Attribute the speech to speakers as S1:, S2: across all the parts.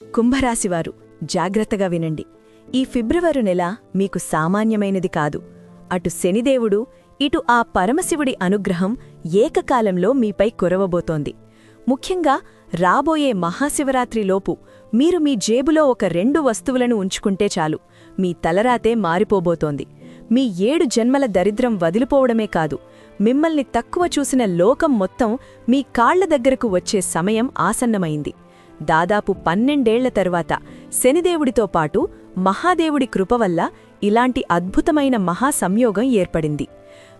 S1: కుంభరాశివారు జాగ్రత్తగా వినండి. ఈ ఫిబ్రవరి నెల మీకు సామాన్యమైనది కాదు. అటు శనిదేవుడు ఇటు ఆ పరమశివుడి అనుగ్రహం ఏకకాలంలో మీపై కురవబోతోంది. ముఖ్యంగా రాబోయే మహాశివరాత్రిలోపు మీరు మీ జేబులో ఒక రెండు వస్తువులను ఉంచుకుంటే చాలు. మీ తలరాతే మారిపోబోతోంది. మీ ఏడు జన్మల దరిద్రం వదిలిపోవడమే కాదు. మిమ్మల్ని తక్కువ చూసిన లోకం మొత్తం మీ కాళ్ళ దగ్గరకు వచ్చే సమయం ఆసన్నమైంది. దాదాపు పన్నెండేళ్ళ తరువాత శనిదేవుడితో పాటు మహాదేవుడి కృప వల్ల ఇలాంటి అద్భుతమైన మహాసంయోగం ఏర్పడింది.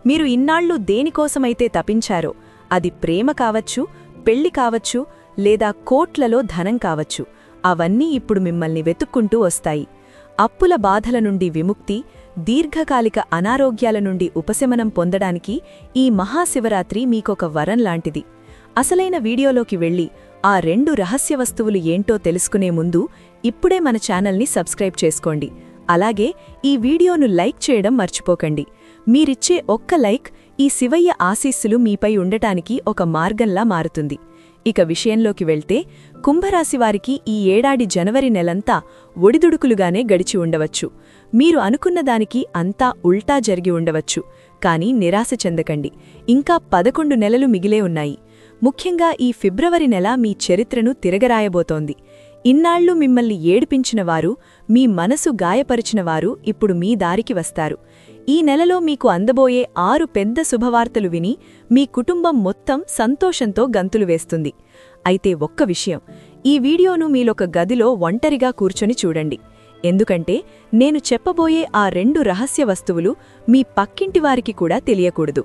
S1: మీరు ఇన్నాళ్ళు దేనికోసమైతే తపించారో అది ప్రేమ కావచ్చు పెళ్ళి కావచ్చు లేదా కోట్లలో ధనం కావచ్చు అవన్నీ ఇప్పుడు మిమ్మల్ని వెతుక్కుంటూ వస్తాయి. అప్పుల బాధల నుండి విముక్తి దీర్ఘకాలిక అనారోగ్యాల నుండి ఉపశమనం పొందడానికి ఈ మహాశివరాత్రి మీకొక వరం లాంటిది. అసలైన వీడియోలోకి వెళ్ళి ఆ రెండు రహస్య వస్తువులు ఏంటో తెలుసుకునే ముందు ఇప్పుడే మన ఛానల్ని సబ్స్క్రైబ్ చేసుకోండి. అలాగే ఈ వీడియోను లైక్ చేయడం మర్చిపోకండి. మీరిచ్చే ఒక్క లైక్ ఈ శివయ్య ఆశీస్సులు మీపై ఉండటానికి ఒక మార్గంలా మారుతుంది. ఇక విషయంలోకి వెళ్తే కుంభరాశివారికి ఈ ఏడాది జనవరి నెలంతా ఒడిదుడుకులుగానే గడిచి ఉండవచ్చు. మీరు అనుకున్న దానికి అంతా ఉల్టా జరిగి ఉండవచ్చు. కానీ నిరాశ చెందకండి. ఇంకా పదకొండు నెలలు మిగిలే ఉన్నాయి. ముఖ్యంగా ఈ ఫిబ్రవరి నెల మీ చరిత్రను తిరగరాయబోతోంది. ఇన్నాళ్ళు మిమ్మల్ని ఏడిపించినవారు మీ మనసు గాయపరిచినవారు ఇప్పుడు మీ దారికి వస్తారు. ఈ నెలలో మీకు అందబోయే ఆరు పెద్ద శుభవార్తలు విని మీ కుటుంబం మొత్తం సంతోషంతో గంతులు వేస్తుంది. అయితే ఒక్క విషయం ఈ వీడియోను మీలొక గదిలో ఒంటరిగా కూర్చొని చూడండి. ఎందుకంటే నేను చెప్పబోయే ఆ రెండు రహస్య వస్తువులు మీ పక్కింటివారికి కూడా తెలియకూడదు.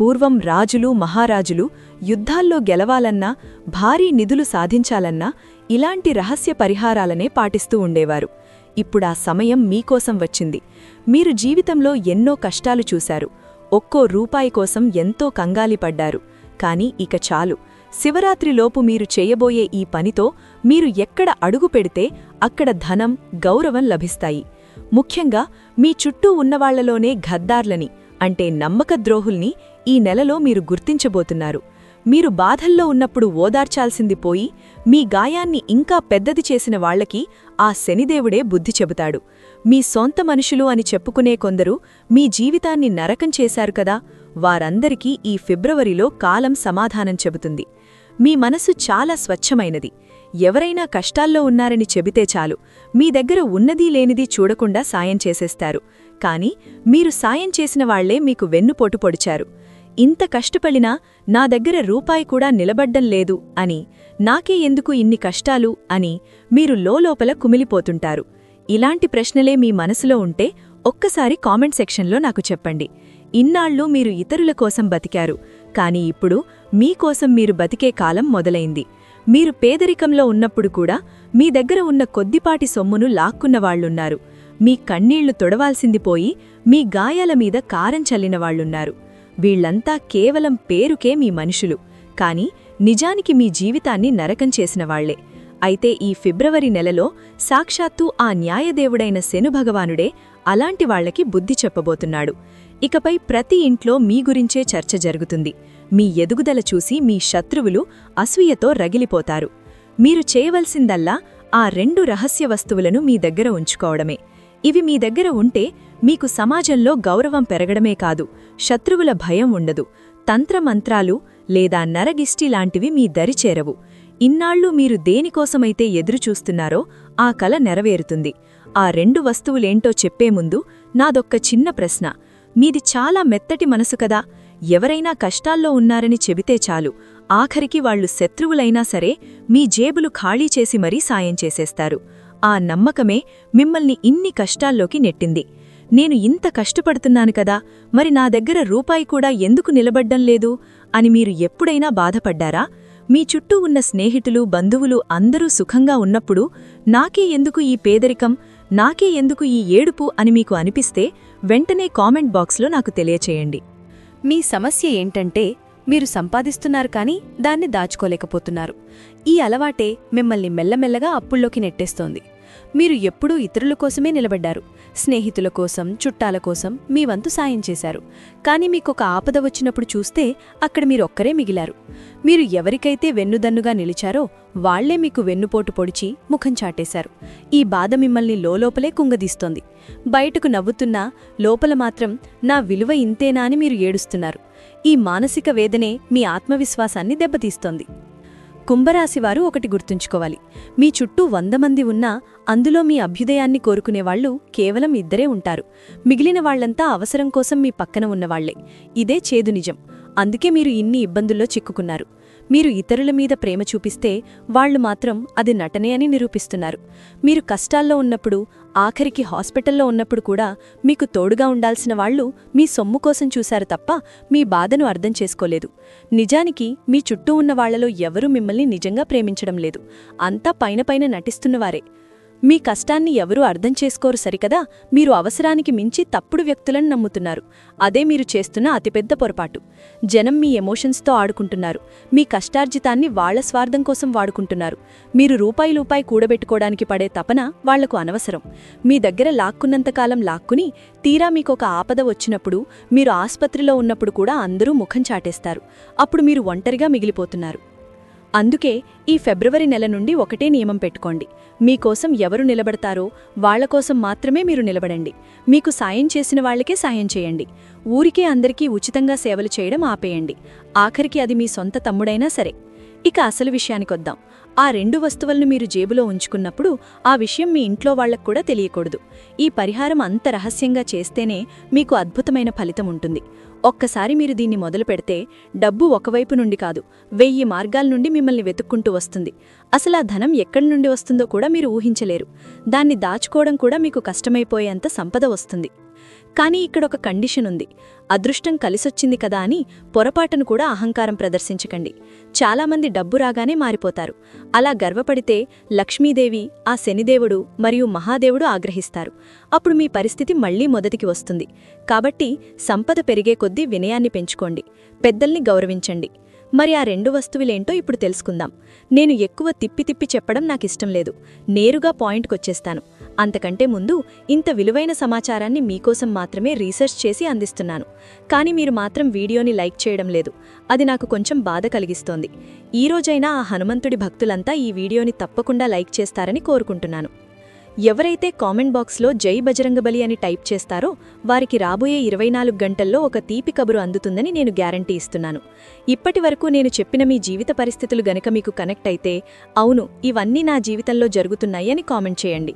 S1: పూర్వం రాజులు మహారాజులు యుద్ధాల్లో గెలవాలన్నా భారీ నిధులు సాధించాలన్నా ఇలాంటి రహస్య పరిహారాలనే పాటిస్తూ ఉండేవారు. ఇప్పుడా సమయం మీకోసం వచ్చింది. మీరు జీవితంలో ఎన్నో కష్టాలు చూశారు. ఒక్కో రూపాయి కోసం ఎంతో కంగాలిపడ్డారు కాని ఇక చాలు. శివరాత్రిలోపు మీరు చేయబోయే ఈ పనితో మీరు ఎక్కడ అడుగు పెడితే అక్కడ ధనం గౌరవం లభిస్తాయి. ముఖ్యంగా మీ చుట్టూ ఉన్నవాళ్ళలోనే గద్దార్లని అంటే నమ్మకద్రోహుల్ని ఈ నెలలో మీరు గుర్తించబోతున్నారు. మీరు బాధల్లో ఉన్నప్పుడు ఓదార్చాల్సింది పోయి మీ గాయాన్ని ఇంకా పెద్దది చేసిన వాళ్ళకి ఆ శనిదేవుడే బుద్ధి చెబుతాడు. మీ సొంత మనుషులు అని చెప్పుకునే కొందరు మీ జీవితాన్ని నరకం చేశారు కదా వారందరికీ ఈ ఫిబ్రవరిలో కాలం సమాధానం చెబుతుంది. మీ మనసు చాలా స్వచ్ఛమైనది. ఎవరైనా కష్టాల్లో ఉన్నారని చెబితే చాలు. మీ దగ్గర ఉన్నదీ లేనిదీ చూడకుండా సాయం చేసేస్తారు. కాని మీరు సాయం చేసిన వాళ్ళే మీకు వెన్నుపోటు పొడిచారు. ఇంత కష్టపడినా నా దగ్గర రూపాయి కూడా నిలబడ్డం లేదు అని నాకే ఎందుకు ఇన్ని కష్టాలు అని మీరు లోలోపల కుమిలిపోతుంటారు. ఇలాంటి ప్రశ్నలే మీ మనసులో ఉంటే ఒక్కసారి కామెంట్ సెక్షన్లో నాకు చెప్పండి. ఇన్నాళ్ళు మీరు ఇతరుల కోసం బతికారు కాని ఇప్పుడు మీకోసం మీరు బతికే కాలం మొదలైంది. మీరు పేదరికంలో ఉన్నప్పుడు కూడా మీ దగ్గర ఉన్న కొద్దిపాటి సొమ్మును లాక్కున్నవాళ్ళున్నారు మీ కన్నీళ్ళు తొడవాల్సింది పోయి మీ గాయాల మీద కారం చల్లినవాళ్ళున్నారు వీళ్ళంతా కేవలం పేరుకే మీ మనుషులు. కాని నిజానికి మీ జీవితాన్ని నరకం చేసినవాళ్ళే అయితే ఈ ఫిబ్రవరి నెలలో సాక్షాత్తు ఆ న్యాయదేవుడైన శనుభగవానుడే అలాంటి వాళ్ళకి బుద్ధి చెప్పబోతున్నాడు. ఇకపై ప్రతి ఇంట్లో మీ గురించే చర్చ జరుగుతుంది. మీ ఎదుగుదల చూసి మీ శత్రువులు అసూయతో రగిలిపోతారు. మీరు చేయవలసిందల్లా ఆ రెండు రహస్య వస్తువులను మీ దగ్గర ఉంచుకోవడమే. ఇవి మీ దగ్గర ఉంటే మీకు సమాజంలో గౌరవం పెరగడమే కాదు శత్రువుల భయం ఉండదు. తంత్రమంత్రాలు లేదా నరగిష్టి లాంటివి మీ దరిచేరవు ఇన్నాళ్ళు మీరు దేనికోసమైతే ఎదురుచూస్తున్నారో ఆ కల నెరవేరుతుంది. ఆ రెండు వస్తువులేంటో చెప్పే ముందు నాదొక్క చిన్న ప్రశ్న. మీది చాలా మెత్తటి మనసు కదా? ఎవరైనా కష్టాల్లో ఉన్నారని చెబితే చాలు. ఆఖరికి వాళ్ళు శత్రువులైనా సరే మీ జేబులు ఖాళీ చేసి మరీ సాయం చేసేస్తారు. ఆ నమ్మకమే మిమ్మల్ని ఇన్ని కష్టాల్లోకి నెట్టింది. నేను ఇంత కష్టపడుతున్నాను కదా మరి నా దగ్గర రూపాయి కూడా ఎందుకు నిలబడ్డం లేదు? అని మీరు ఎప్పుడైనా బాధపడ్డారా? మీ చుట్టూ ఉన్న స్నేహితులు బంధువులు అందరూ సుఖంగా ఉన్నప్పుడు నాకే ఎందుకు ఈ పేదరికం నాకే ఎందుకు ఈ ఏడుపు అని మీకు అనిపిస్తే వెంటనే కామెంట్ బాక్స్లో నాకు తెలియచేయండి.
S2: మీ సమస్య ఏంటంటే మీరు సంపాదిస్తున్నారు కానీ దాన్ని దాచుకోలేకపోతున్నారు. ఈ అలవాటే మిమ్మల్ని మెల్లమెల్లగా అప్పుల్లోకి నెట్టేస్తోంది. మీరు ఎప్పుడూ ఇతరుల కోసమే నిలబడ్డారు. స్నేహితుల కోసం చుట్టాల కోసం మీ వంతు సాయం చేశారు. కానీ మీకొక ఆపద వచ్చినప్పుడు చూస్తే అక్కడ మీరొక్కరే మిగిలారు. మీరు ఎవరికైతే వెన్నుదన్నుగా నిలిచారో వాళ్ళే మీకు వెన్నుపోటు పొడిచి ముఖం చాటేశారు. ఈ బాధ మిమ్మల్ని లోలోపలే కుంగదీస్తోంది. బయటకు నవ్వుతున్నా లోపల మాత్రం నా విలువ ఇంతేనా అని మీరు ఏడుస్తున్నారు. ఈ మానసిక వేదనే మీ ఆత్మవిశ్వాసాన్ని దెబ్బతీస్తోంది. కుంభరాశివారు ఒకటి గుర్తుంచుకోవాలి. మీ చుట్టూ వంద మంది ఉన్నా అందులో మీ అభ్యుదయాన్ని కోరుకునేవాళ్ళు కేవలం ఇద్దరే ఉంటారు. మిగిలిన వాళ్ళంతా అవసరం కోసం మీ పక్కన ఉన్నవాళ్ళే. ఇదే చేదు నిజం. అందుకే మీరు ఇన్ని ఇబ్బందుల్లో చిక్కుకున్నారు. మీరు ఇతరుల మీద ప్రేమ చూపిస్తే వాళ్ళు మాత్రం అది నటనే అని నిరూపిస్తున్నారు. మీరు కష్టాల్లో ఉన్నప్పుడు ఆఖరికి హాస్పిటల్లో ఉన్నప్పుడు కూడా మీకు తోడుగా ఉండాల్సిన వాళ్ళు మీ సొమ్ము కోసం చూశారు తప్ప మీ బాధను అర్థం చేసుకోలేదు. నిజానికి మీ చుట్టూ ఉన్న వాళ్ళలో ఎవరూ మిమ్మల్ని నిజంగా ప్రేమించడం లేదు. అంతా పైన పైన నటిస్తున్నవారే మీ కష్టాన్ని ఎవరూ అర్థం చేసుకోరు సరికదా? మీరు అవసరానికి మించి తప్పుడు వ్యక్తులను నమ్ముతున్నారు. అదే మీరు చేస్తున్న అతిపెద్ద పొరపాటు. జనం మీ ఎమోషన్స్తో ఆడుకుంటున్నారు. మీ కష్టార్జితాన్ని వాళ్ళ స్వార్థం కోసం వాడుకుంటున్నారు. మీరు రూపాయి రూపాయి కూడబెట్టుకోవడానికి పడే తపన వాళ్ళకు అనవసరం. మీ దగ్గర లాక్కున్నంతకాలం లాక్కుని తీరా మీకొక ఆపద వచ్చినప్పుడు మీరు ఆస్పత్రిలో ఉన్నప్పుడు కూడా అందరూ ముఖం చాటేస్తారు. అప్పుడు మీరు ఒంటరిగా మిగిలిపోతున్నారు. అందుకే ఈ ఫిబ్రవరి నెల నుండి ఒకటే నియమం పెట్టుకోండి. మీకోసం ఎవరు నిలబడతారో వాళ్ళకోసం మాత్రమే మీరు నిలబడండి. మీకు సాయం చేసిన వాళ్ళకే సాయం చేయండి. ఊరికే అందరికీ ఉచితంగా సేవలు చేయడం ఆపేయండి. ఆఖరికి అది మీ సొంత తమ్ముడైనా సరే. ఇక అసలు విషయానికొద్దాం. ఆ రెండు వస్తువులను మీరు జేబులో ఉంచుకున్నప్పుడు ఆ విషయం మీ ఇంట్లో వాళ్ళకు కూడా తెలియకూడదు. ఈ పరిహారం అంత రహస్యంగా చేస్తేనే మీకు అద్భుతమైన ఫలితం ఉంటుంది. ఒక్కసారి మీరు దీన్ని మొదలు పెడితే డబ్బు ఒకవైపు నుండి కాదు వెయ్యి మార్గాల నుండి మిమ్మల్ని వెతుక్కుంటూ వస్తుంది. అసలు ఆ ధనం ఎక్కడి నుండి వస్తుందో కూడా మీరు ఊహించలేరు. దాన్ని దాచుకోవడం కూడా మీకు కష్టమైపోయేంత సంపద వస్తుంది. కానీ ఇక్కడ ఒక కండిషన్ ఉంది. అదృష్టం కలిసొచ్చింది కదా అని పొరపాటును కూడా అహంకారం ప్రదర్శించకండి. చాలామంది డబ్బు రాగానే మారిపోతారు. అలా గర్వపడితే లక్ష్మీదేవి ఆ శనిదేవుడు మరియు మహాదేవుడు ఆగ్రహిస్తారు. అప్పుడు మీ పరిస్థితి మళ్ళీ మొదటికి వస్తుంది. కాబట్టి సంపద పెరిగే కొద్దీ వినయాన్ని పెంచుకోండి. పెద్దల్ని గౌరవించండి. మరి ఆ రెండు వస్తువులేంటో ఇప్పుడు తెలుసుకుందాం. నేను ఎక్కువ తిప్పి తిప్పి చెప్పడం నాకిష్టం లేదు. నేరుగా పాయింట్కొచ్చేస్తాను. అంతకంటే ముందు ఇంత విలువైన సమాచారాన్ని మీకోసం మాత్రమే రీసెర్చ్ చేసి అందిస్తున్నాను. కానీ మీరు మాత్రం వీడియోని లైక్ చేయడం లేదు. అది నాకు కొంచెం బాధ కలిగిస్తోంది. ఈరోజైనా ఆ హనుమంతుడి భక్తులంతా ఈ వీడియోని తప్పకుండా లైక్ చేస్తారని కోరుకుంటున్నాను. ఎవరైతే కామెంట్ బాక్స్లో జై బజరంగబలి అని టైప్ చేస్తారో వారికి రాబోయే ఇరవై నాలుగు గంటల్లో ఒక తీపి కబురు అందుతుందని నేను గ్యారంటీ ఇస్తున్నాను. ఇప్పటి వరకు నేను చెప్పిన మీ జీవిత పరిస్థితులు గనక మీకు కనెక్ట్ అయితే అవును ఇవన్నీ నా జీవితంలో జరుగుతున్నాయి అని కామెంట్ చేయండి.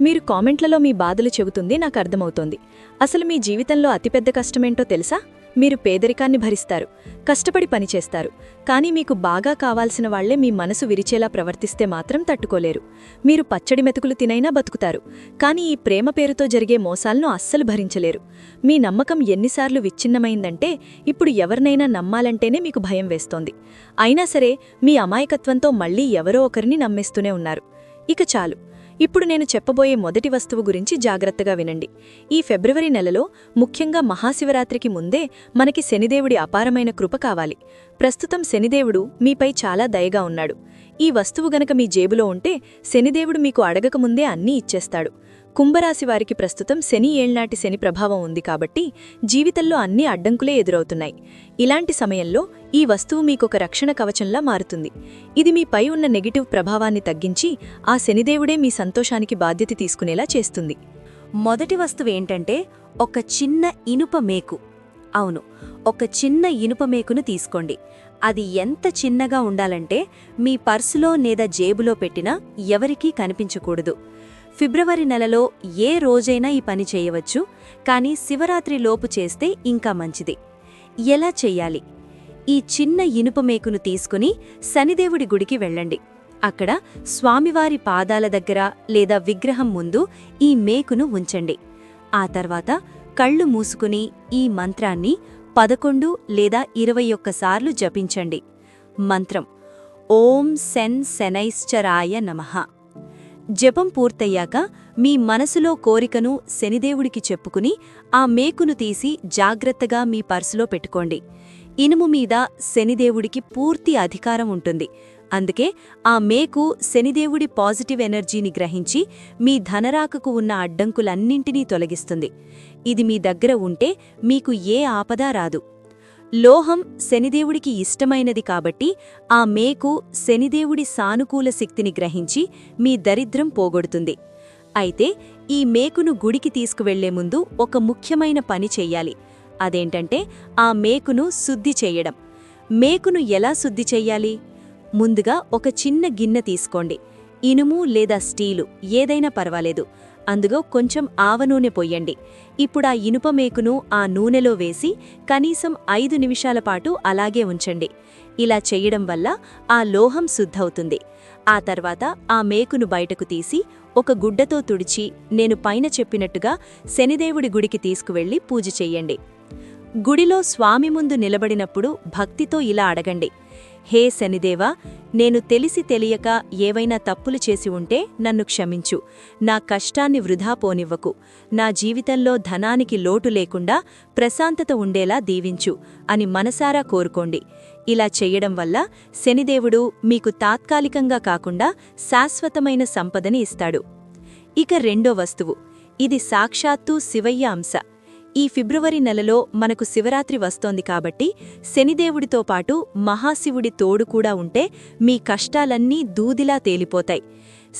S2: మీరు కామెంట్లలో మీ బాధలు చెబుతుంది నాకు అర్థమవుతోంది. అసలు మీ జీవితంలో అతిపెద్ద కష్టమేంటో తెలుసా? మీరు పేదరికాన్ని భరిస్తారు కష్టపడి పనిచేస్తారు కానీ మీకు బాగా కావాల్సిన వాళ్ళే మీ మనసు విరిచేలా ప్రవర్తిస్తే మాత్రం తట్టుకోలేరు. మీరు పచ్చడి మెతుకులు తినైనా బతుకుతారు కానీ ఈ ప్రేమ పేరుతో జరిగే మోసాలను అస్సలు భరించలేరు. మీ నమ్మకం ఎన్నిసార్లు విచ్ఛిన్నమైందంటే ఇప్పుడు ఎవరినైనా నమ్మాలంటేనే మీకు భయం వేస్తోంది. అయినా సరే మీ అమాయకత్వంతో మళ్ళీ ఎవరో ఒకరిని నమ్మేస్తూనే ఉన్నారు. ఇక చాలు. ఇప్పుడు నేను చెప్పబోయే మొదటి వస్తువు గురించి జాగ్రత్తగా వినండి. ఈ ఫిబ్రవరి నెలలో ముఖ్యంగా మహాశివరాత్రికి ముందే మనకి శనిదేవుడి అపారమైన కృప కావాలి. ప్రస్తుతం శనిదేవుడు మీపై చాలా దయగా ఉన్నాడు. ఈ వస్తువు గనక మీ జేబులో ఉంటే శనిదేవుడు మీకు అడగకముందే అన్నీ ఇచ్చేస్తాడు. కుంభరాశి వారికి ప్రస్తుతం శని ఏళ్నాటి శని ప్రభావం ఉంది కాబట్టి జీవితంలో అన్ని అడ్డంకులే ఎదురవుతున్నాయి. ఇలాంటి సమయంలో ఈ వస్తువు మీకొక రక్షణ కవచంలా మారుతుంది. ఇది మీపై ఉన్న నెగిటివ్ ప్రభావాన్ని తగ్గించి ఆ శనిదేవుడే మీ సంతోషానికి బాధ్యత తీసుకునేలా చేస్తుంది.
S3: మొదటి వస్తువు ఏంటంటే ఒక చిన్న ఇనుప మేకు. అవును ఒక చిన్న ఇనుప మేకును తీసుకోండి. అది ఎంత చిన్నగా ఉండాలంటే మీ పర్సులో లేదా జేబులో పెట్టినా ఎవరికీ కనిపించకూడదు. ఫిబ్రవరి నెలలో ఏ రోజైనా ఈ పని చేయవచ్చు కానీ శివరాత్రి లోపు చేస్తే ఇంకా మంచిది. ఎలా చెయ్యాలి ఈ చిన్న ఇనుప మేకును తీసుకుని శనిదేవుడి గుడికి వెళ్ళండి. అక్కడ స్వామివారి పాదాల దగ్గర లేదా విగ్రహం ముందు ఈ మేకును ఉంచండి. ఆ తర్వాత కళ్ళు మూసుకుని ఈ మంత్రాన్ని పదకొండు లేదా ఇరవై ఒక్కసార్లు జపించండి. మంత్రం ఓం సెన్ శనైశ్చరాయ నమః. జపం పూర్తయ్యాక మీ మనసులో కోరికను శనిదేవుడికి చెప్పుకుని ఆ మేకును తీసి జాగ్రత్తగా మీ పర్సులో పెట్టుకోండి. ఇనుము మీద శనిదేవుడికి పూర్తి అధికారం ఉంటుంది. అందుకే ఆ మేకు శనిదేవుడి పాజిటివ్ ఎనర్జీని గ్రహించి మీ ధనరాకకు ఉన్న అడ్డంకులన్నింటినీ తొలగిస్తుంది. ఇది మీ దగ్గర ఉంటే మీకు ఏ ఆపద రాదు. లోహం శనిదేవుడికి ఇష్టమైనది కాబట్టి ఆ మేకు శనిదేవుడి సానుకూల శక్తిని గ్రహించి మీ దరిద్రం పోగొడుతుంది. అయితే ఈ మేకును గుడికి తీసుకువెళ్ళే ముందు ఒక ముఖ్యమైన పని చెయ్యాలి. అదేంటంటే ఆ మేకును శుద్ధి చెయ్యడం మేకును ఎలా శుద్ధి చెయ్యాలి? ముందుగా ఒక చిన్న గిన్నె తీసుకోండి. ఇనుము లేదా స్టీలు ఏదైనా పర్వాలేదు. అందులో కొంచెం ఆవనూనె పొయ్యండి ఇప్పుడా ఇనుప మేకును ఆ నూనెలో వేసి కనీసం ఐదు నిమిషాల పాటు అలాగే ఉంచండి. ఇలా చెయ్యడం వల్ల ఆ లోహం శుద్ధవుతుంది. ఆ తర్వాత ఆ మేకును బయటకు తీసి ఒక గుడ్డతో తుడిచి నేను పైన చెప్పినట్టుగా శనిదేవుడి గుడికి తీసుకువెళ్ళి పూజ చెయ్యండి గుడిలో స్వామి ముందు నిలబడినప్పుడు భక్తితో ఇలా అడగండి. హే శనిదేవా నేను తెలిసి తెలియక ఏవైనా తప్పులు చేసి ఉంటే నన్ను క్షమించు. నా కష్టాన్ని వృధా పోనివ్వకు. నా జీవితంలో ధనానికి లోటు లేకుండా ప్రశాంతత ఉండేలా దీవించు అని మనసారా కోరుకోండి. ఇలా చెయ్యడం వల్ల శనిదేవుడు మీకు తాత్కాలికంగా కాకుండా శాశ్వతమైన సంపదని ఇస్తాడు. ఇక రెండో వస్తువు. ఇది సాక్షాత్తు శివయ్య అంశ. ఈ ఫిబ్రవరి నెలలో మనకు శివరాత్రి వస్తోంది కాబట్టి శనిదేవుడితో పాటు మహాశివుడి తోడు కూడా ఉంటే మీ కష్టాలన్నీ దూదిలా తేలిపోతాయి.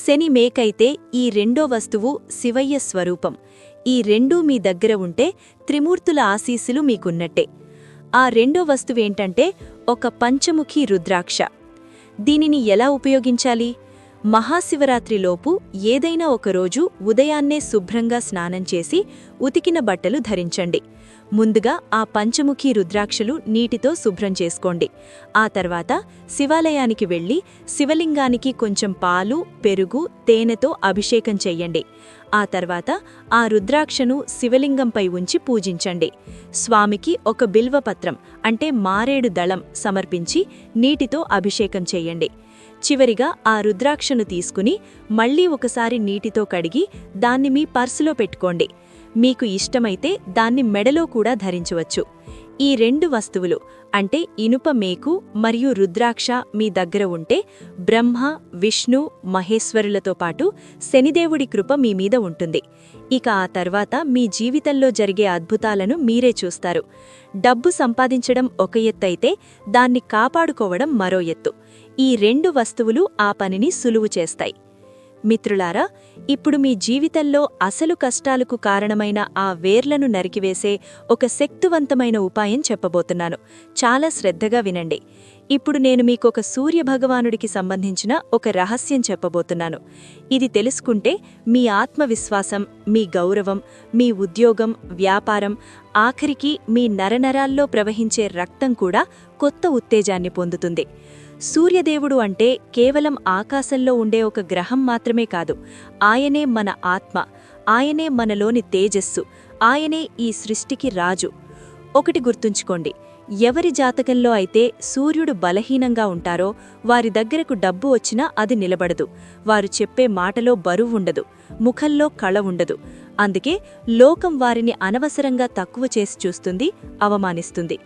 S3: శని మేకైతే ఈ రెండో వస్తువు శివయ్య స్వరూపం. ఈ రెండూ మీ దగ్గర ఉంటే త్రిమూర్తుల ఆశీస్సులు మీకున్నట్టే. ఆ రెండో వస్తువేంటంటే ఒక పంచముఖి రుద్రాక్ష. దీనిని ఎలా ఉపయోగించాలి? మహాశివరాత్రిలోపు ఏదైనా ఒకరోజు ఉదయాన్నే శుభ్రంగా స్నానం చేసి ఉతికిన బట్టలు ధరించండి. ముందుగా ఆ పంచముఖి రుద్రాక్షలు నీటితో శుభ్రం చేసుకోండి. ఆ తర్వాత శివాలయానికి వెళ్ళి శివలింగానికి కొంచెం పాలు పెరుగు తేనెతో అభిషేకం చెయ్యండి ఆ తర్వాత ఆ రుద్రాక్షను శివలింగంపై ఉంచి పూజించండి. స్వామికి ఒక బిల్వపత్రం అంటే మారేడు దళం సమర్పించి నీటితో అభిషేకం చెయ్యండి చివరిగా ఆ రుద్రాక్షను తీసుకుని మళ్ళీ ఒకసారి నీటితో కడిగి దాన్ని మీ పర్సులో పెట్టుకోండి. మీకు ఇష్టమైతే దాన్ని మెడలో కూడా ధరించవచ్చు. ఈ రెండు వస్తువులు అంటే ఇనుప మేకు మరియు రుద్రాక్ష మీ దగ్గర ఉంటే బ్రహ్మ విష్ణు మహేశ్వరులతో పాటు శనిదేవుడి కృప మీ మీద ఉంటుంది. ఇక ఆ తర్వాత మీ జీవితంలో జరిగే అద్భుతాలను మీరే చూస్తారు. డబ్బు సంపాదించడం ఒక ఎత్తైతే దాన్ని కాపాడుకోవడం మరో ఎత్తు. ఈ రెండు వస్తువులు ఆ పనిని సులువు చేస్తాయి. మిత్రులారా ఇప్పుడు మీ జీవితంలో అసలు కష్టాలకు కారణమైన ఆ వేర్లను నరికివేసే ఒక శక్తివంతమైన ఉపాయం చెప్పబోతున్నాను. చాలా శ్రద్ధగా వినండి. ఇప్పుడు నేను మీకొక సూర్యభగవానుడికి సంబంధించిన ఒక రహస్యం చెప్పబోతున్నాను. ఇది తెలుసుకుంటే మీ ఆత్మవిశ్వాసం మీ గౌరవం మీ ఉద్యోగం వ్యాపారం ఆఖరికి మీ నరనరాల్లో ప్రవహించే రక్తం కూడా కొత్త ఉత్తేజాన్ని పొందుతుంది. సూర్యదేవుడు అంటే కేవలం ఆకాశంలో ఉండే ఒక గ్రహం మాత్రమే కాదు ఆయనే మన ఆత్మ ఆయనే మనలోని తేజస్సు ఆయనే ఈ సృష్టికి రాజు. ఒకటి గుర్తుంచుకోండి ఎవరి జాతకంలో అయితే సూర్యుడు బలహీనంగా ఉంటారో వారి దగ్గరకు డబ్బు వచ్చినా అది నిలబడదు. వారు చెప్పే మాటలో బరువుండదు ముఖంలో కళ ఉండదు. అందుకే లోకం వారిని అనవసరంగా తక్కువ చేసి చూస్తుంది అవమానిస్తుంది.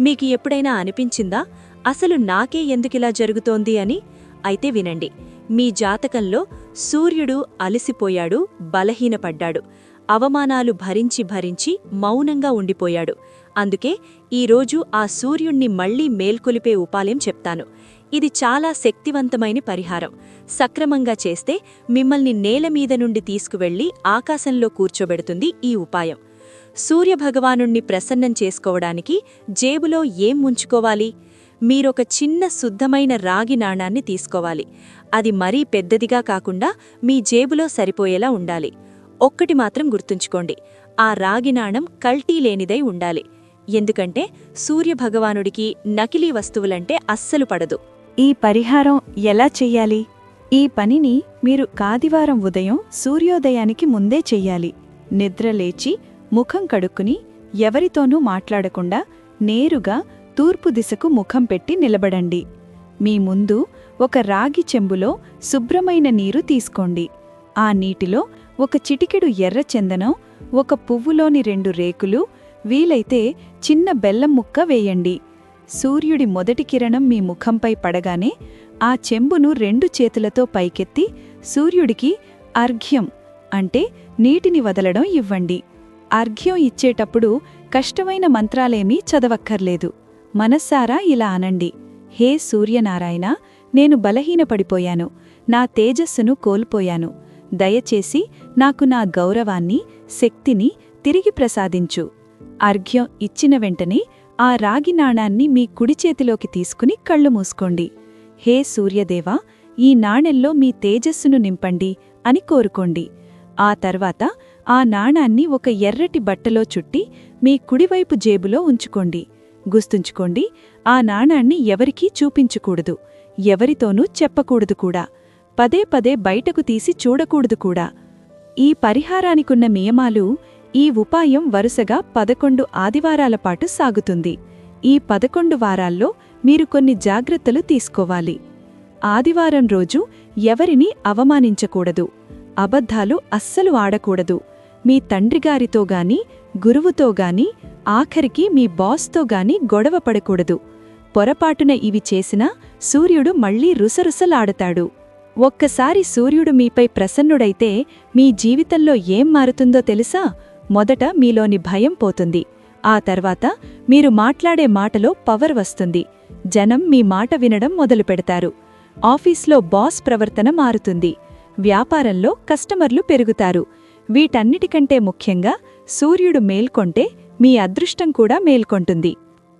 S3: మీకు ఎప్పుడైనా అనిపించిందా? అసలు నాకే ఎందుకిలా జరుగుతోంది అని అయితే వినండి. మీ జాతకంలో సూర్యుడు అలసిపోయాడు బలహీనపడ్డాడు. అవమానాలు భరించి భరించి మౌనంగా ఉండిపోయాడు. అందుకే ఈరోజు ఆ సూర్యుణ్ణి మళ్ళీ మేల్కొలిపే ఉపాయం చెప్తాను. ఇది చాలా శక్తివంతమైన పరిహారం. సక్రమంగా చేస్తే మిమ్మల్ని నేల మీద నుండి తీసుకువెళ్ళి ఆకాశంలో కూర్చోబెడుతుంది ఈ ఉపాయం. సూర్యభగవానుణ్ణి ప్రసన్నం చేసుకోవడానికి జేబులో ఏం ఉంచుకోవాలి? మీరొక చిన్న శుద్ధమైన రాగి నాణాన్ని తీసుకోవాలి. అది మరీ పెద్దదిగా కాకుండా మీ జేబులో సరిపోయేలా ఉండాలి. ఒక్కటి మాత్రం గుర్తుంచుకోండి. ఆ రాగి నాణం కల్టీ లేనిదై ఉండాలి. ఎందుకంటే సూర్యభగవానుడికి నకిలీ వస్తువులంటే అస్సలు పడదు.
S4: ఈ పరిహారం ఎలా చెయ్యాలి? ఈ పనిని మీరు కాదివారం ఉదయం సూర్యోదయానికి ముందే చెయ్యాలి. నిద్రలేచి ముఖం కడుక్కుని ఎవరితోనూ మాట్లాడకుండా నేరుగా తూర్పు దిశకు ముఖం పెట్టి నిలబడండి. మీ ముందు ఒక రాగి చెంబులో శుభ్రమైన నీరు తీసుకోండి. ఆ నీటిలో ఒక చిటికెడు ఎర్ర చందనం ఒక పువ్వులోని రెండు రేకులు వీలైతే చిన్న బెల్లం ముక్క వేయండి. సూర్యుడి మొదటి కిరణం మీ ముఖంపై పడగానే ఆ చెంబును రెండు చేతులతో పైకెత్తి సూర్యుడికి అర్ఘ్యం అంటే నీటిని వదలడం ఇవ్వండి. అర్ఘ్యం ఇచ్చేటప్పుడు కష్టమైన మంత్రాలేమీ చదవక్కర్లేదు. మనస్సారా ఇలా అనండి. హే సూర్యనారాయణ నేను బలహీనపడిపోయాను. నా తేజస్సును కోల్పోయాను. దయచేసి నాకు నా గౌరవాన్ని శక్తిని తిరిగి ప్రసాదించు. అర్ఘ్యం ఇచ్చిన వెంటనే ఆ రాగి నాణాన్ని మీ కుడి చేతిలోకి తీసుకుని కళ్ళు మూసుకోండి. హే సూర్యదేవా ఈ నాణెల్లో మీ తేజస్సును నింపండి అని కోరుకోండి. ఆ తర్వాత ఆ నాణాన్ని ఒక ఎర్రటి బట్టలో చుట్టి మీ కుడివైపు జేబులో ఉంచుకోండి. గుర్తుంచుకోండి ఆ నాణాన్ని ఎవరికీ చూపించకూడదు ఎవరితోనూ చెప్పకూడదు కూడా. పదే పదే బయటకు తీసి చూడకూడదు కూడా. ఈ పరిహారానికున్న నియమాలు ఈ ఉపాయం వరుసగా పదకొండు ఆదివారాల పాటు సాగుతుంది. ఈ పదకొండు వారాల్లో మీరు కొన్ని జాగ్రత్తలు తీసుకోవాలి. ఆదివారం రోజు ఎవరిని అవమానించకూడదు. అబద్ధాలు అస్సలు ఆడకూడదు. మీ తండ్రిగారితో గాని గురువుతో గాని ఆఖరికి మీ బాస్తో గాని గొడవ పడకూడదు. పొరపాటున ఇవి చేసినా సూర్యుడు మళ్ళీ రుసరుసలాడతాడు. ఒక్కసారి సూర్యుడు మీపై ప్రసన్నుడైతే మీ జీవితంలో ఏం మారుతుందో తెలుసా? మొదట మీలోని భయం పోతుంది. ఆ తర్వాత మీరు మాట్లాడే మాటలో పవర్ వస్తుంది. జనం మీ మాట వినడం మొదలుపెడతారు ఆఫీస్లో బాస్ ప్రవర్తన మారుతుంది. వ్యాపారంలో కస్టమర్లు పెరుగుతారు. వీటన్నిటికంటే ముఖ్యంగా సూర్యుడు మేల్కొంటే మీ అదృష్టం కూడా మేల్కొంటుంది.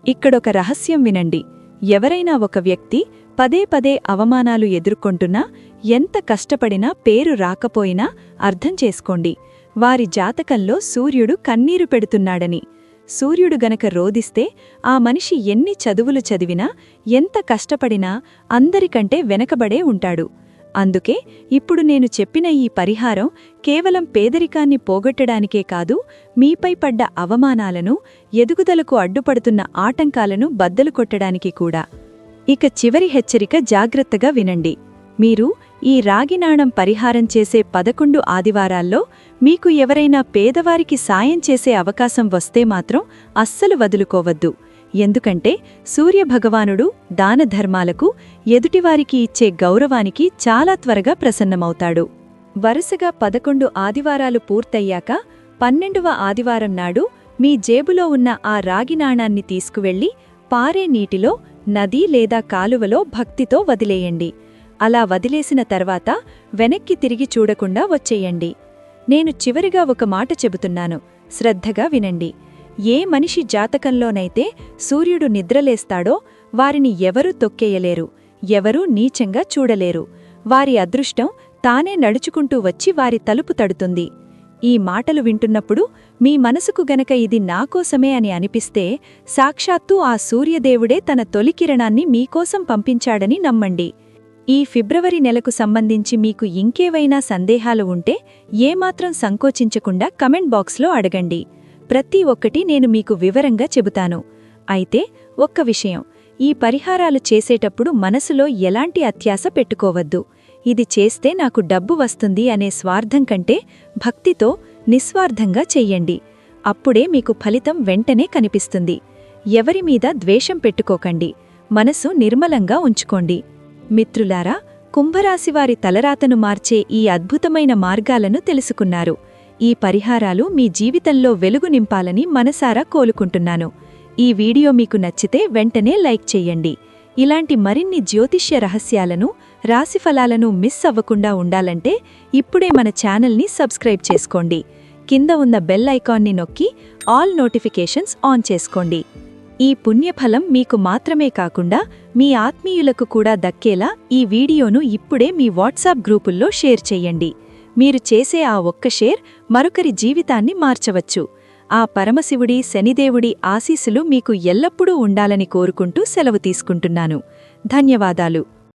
S4: ఇక్కడొక రహస్యం వినండి. ఎవరైనా ఒక వ్యక్తి పదే పదే అవమానాలు ఎదుర్కొంటున్నా ఎంత కష్టపడినా పేరు రాకపోయినా అర్థం చేసుకోండి. వారి జాతకంలో సూర్యుడు కన్నీరు పెడుతున్నాడని. సూర్యుడు గనక రోదిస్తే ఆ మనిషి ఎన్ని చదువులు చదివినా ఎంత కష్టపడినా అందరికంటే వెనకబడే ఉంటాడు. అందుకే ఇప్పుడు నేను చెప్పిన ఈ పరిహారం కేవలం పేదరికాన్ని పోగొట్టడానికే కాదు మీపై పడ్డ అవమానాలను ఎదుగుదలకు అడ్డుపడుతున్న ఆటంకాలను బద్దలు కొట్టడానికి కూడా. ఇక చివరి హెచ్చరిక జాగ్రత్తగా వినండి. మీరు ఈ రాగినాణం పరిహారం చేసే పదకొండు ఆదివారాల్లో మీకు ఎవరైనా పేదవారికి సాయం చేసే అవకాశం వస్తే మాత్రం అస్సలు వదులుకోవద్దు. ఎందుకంటే సూర్యభగవానుడు దానధర్మాలకు ఎదుటివారికి ఇచ్చే గౌరవానికి చాలా త్వరగా ప్రసన్నమవుతాడు. వరుసగా పదకొండు ఆదివారాలు పూర్తయ్యాక పన్నెండవ ఆదివారం నాడు మీ జేబులో ఉన్న ఆ రాగినాణాన్ని తీసుకువెళ్ళి పారే నీటిలో నది లేదా కాలువలో భక్తితో వదిలేయండి. అలా వదిలేసిన తర్వాత వెనక్కి తిరిగి చూడకుండా వచ్చేయండి. నేను చివరిగా ఒక మాట చెబుతున్నాను. శ్రద్ధగా వినండి. ఏ మనిషి జాతకంలోనైతే సూర్యుడు నిద్రలేస్తాడో వారిని ఎవరూ తొక్కేయలేరు ఎవరూ నీచంగా చూడలేరు. వారి అదృష్టం తానే నడుచుకుంటూ వచ్చి వారి తలుపు తడుతుంది. ఈ మాటలు వింటున్నప్పుడు మీ మనసుకు గనక ఇది నాకోసమే అని అనిపిస్తే సాక్షాత్తూ ఆ సూర్యదేవుడే తన తొలి కిరణాన్ని మీకోసం పంపించాడని నమ్మండి. ఈ ఫిబ్రవరి నెలకు సంబంధించి మీకు ఇంకేవైనా సందేహాలు ఉంటే ఏమాత్రం సంకోచించకుండా కమెంట్ బాక్స్లో అడగండి. ప్రతి ఒక్కటి నేను మీకు వివరంగా చెబుతాను. అయితే ఒక్క విషయం. ఈ పరిహారాలు చేసేటప్పుడు మనసులో ఎలాంటి అత్యాస పెట్టుకోవద్దు. ఇది చేస్తే నాకు డబ్బు వస్తుంది అనే స్వార్థం కంటే భక్తితో నిస్వార్థంగా చెయ్యండి. అప్పుడే మీకు ఫలితం వెంటనే కనిపిస్తుంది. ఎవరి మీద ద్వేషం పెట్టుకోకండి. మనసు నిర్మలంగా ఉంచుకోండి. మిత్రులారా కుంభరాశివారి తలరాతను మార్చే ఈ అద్భుతమైన మార్గాలను తెలుసుకున్నారు. ఈ పరిహారాలు మీ జీవితంలో వెలుగు నింపాలని మనసారా కోలుకుంటున్నాను. ఈ వీడియో మీకు నచ్చితే వెంటనే లైక్ చేయండి. ఇలాంటి మరిన్ని జ్యోతిష్య రహస్యాలను రాశిఫలాలను మిస్ అవ్వకుండా ఉండాలంటే ఇప్పుడే మన ఛానల్ని సబ్స్క్రైబ్ చేసుకోండి. కింద ఉన్న బెల్ ఐకాన్ని నొక్కి ఆల్ నోటిఫికేషన్స్ ఆన్ చేసుకోండి. ఈ పుణ్యఫలం మీకు మాత్రమే కాకుండా మీ ఆత్మీయులకు కూడా దక్కేలా ఈ వీడియోను ఇప్పుడే మీ వాట్సాప్ గ్రూపుల్లో షేర్ చేయండి. మీరు చేసే ఆ ఒక్క షేర్ మరొకరి జీవితాన్ని మార్చవచ్చు. ఆ పరమశివుడి శనిదేవుడి ఆశీస్సులు మీకు ఎల్లప్పుడూ ఉండాలని కోరుకుంటూ సెలవు తీసుకుంటున్నాను. ధన్యవాదాలు.